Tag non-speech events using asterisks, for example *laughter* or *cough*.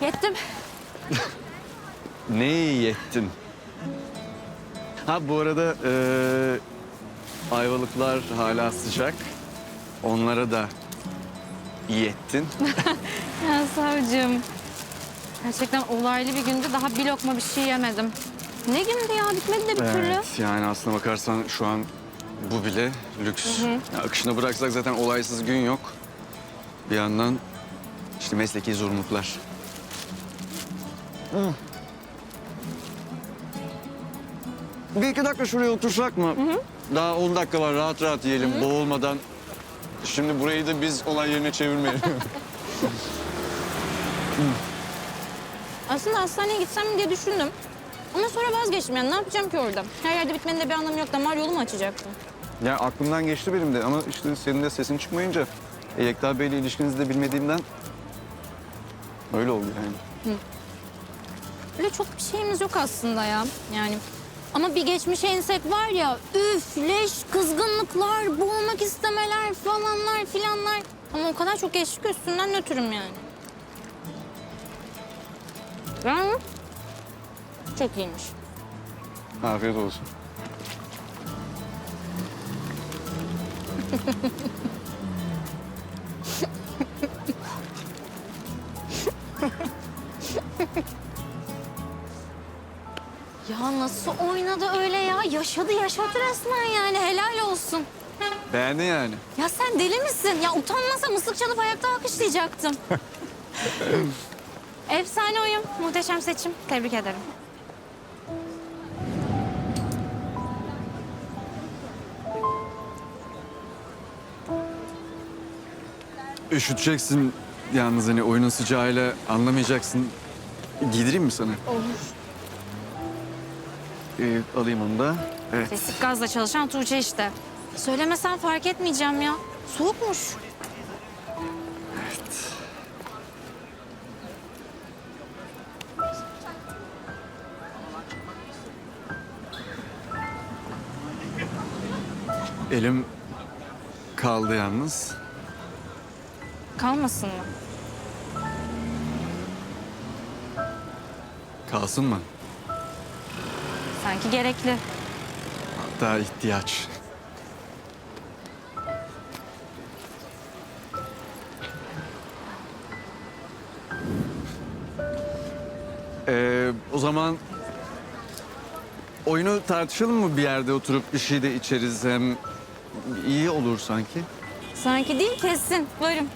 Yettim. *laughs* Neyi yettin? Ha bu arada eee, ayvalıklar hala sıcak. Onlara da iyi ettin. *laughs* Ya savcım. Gerçekten olaylı bir gündü. Daha bir lokma bir şey yemedim. Ne gündü ya? Bitmedi de bir türlü. Evet yani aslına bakarsan şu an bu bile lüks. Ya akışına bıraksak zaten olaysız gün yok. Bir yandan işte mesleki zorunluluklar. Hı. Bir iki dakika şuraya otursak mı? Daha 10 dakika var rahat rahat yiyelim boğulmadan. Şimdi burayı da biz olay yerine çevirmeyelim. *laughs* Aslında hastaneye gitsem mi diye düşündüm. Ama sonra vazgeçtim yani ne yapacağım ki orada? Her yerde bitmenin de bir anlamı yok. Damar yolu mu açacaktım? ya aklımdan geçti benim de ama işte senin de sesin çıkmayınca e, Yekta Bey'le ilişkinizi de bilmediğimden öyle oldu yani. Öyle çok bir şeyimiz yok aslında ya. Yani ama bir geçmişe insek var ya üf, leş, kızgınlıklar, boğulmak istemeler falanlar filanlar. Ama o kadar çok ki üstünden nötrüm yani. Yani çok iyiymiş. Afiyet olsun. *laughs* Ya nasıl oynadı öyle ya? Yaşadı yaşadı resmen yani helal olsun. Beğendin yani. Ya sen deli misin? Ya utanmasa mısık çalıp ayakta alkışlayacaktım. *laughs* Efsane oyun, muhteşem seçim. Tebrik ederim. Üşüteceksin yalnız hani oyunun sıcağıyla anlamayacaksın. Giydireyim mi sana? Olur. Ee, alayım onu da. Evet. Kesik gazla çalışan Tuğçe işte. Söylemesen fark etmeyeceğim ya. Soğukmuş. Elim kaldı yalnız. Kalmasın mı? Kalsın mı? Sanki gerekli. Hatta ihtiyaç. Ee, o zaman oyunu tartışalım mı bir yerde oturup bir şey de içeriz hem iyi olur sanki. Sanki değil kesin. Varım.